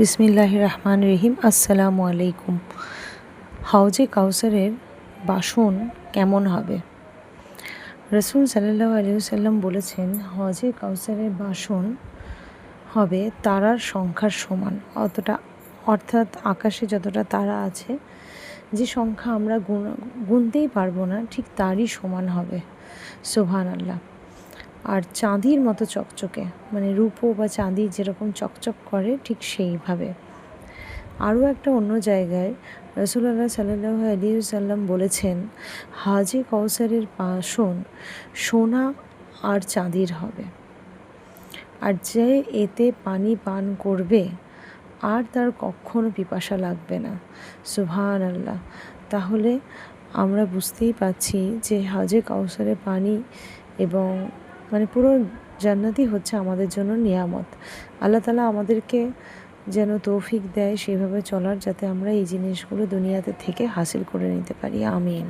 বিসমিল্লাহ রহমান রহিম। আসসালামু আলাইকুম। হাউজে কাউসারের বাসন কেমন হবে? রসুল সাল্লাহ আলিয়াল্লাম বলেছেন হজে কাউসারের বাসন হবে তারার সংখ্যার সমান। অতটা, অর্থাৎ আকাশে যতটা তারা আছে, যে সংখ্যা আমরা গুনতেই পারব না, ঠিক তারই সমান হবে। সোভান আল্লাহ আর চাঁদির মতো চকচকে মানে রূপো বা চাঁদি যেরকম চকচক করে, ঠিক সেইভাবে। আরও একটা অন্য জায়গায় রসুল্লাহ সাল্লাহ আলী সাল্লাম বলেছেন, হাজে কৌসারের বাসন সোনা আর চাঁদির হবে। আর যে এতে পানি পান করবে, আর তার কখনো পিপাসা লাগবে না। সুভান আল্লাহ তাহলে আমরা বুঝতেই পাচ্ছি যে হাজে কাউসারের পানি এবং মানে পুরো জান্নাতই হচ্ছে আমাদের জন্য নিয়ামত। আল্লাহ তালা আমাদেরকে যেন তৌফিক দেয় সেভাবে চলার যাতে আমরা এই জিনিসগুলো দুনিয়াতে থেকে হাসিল করে নিতে পারি। আমিন।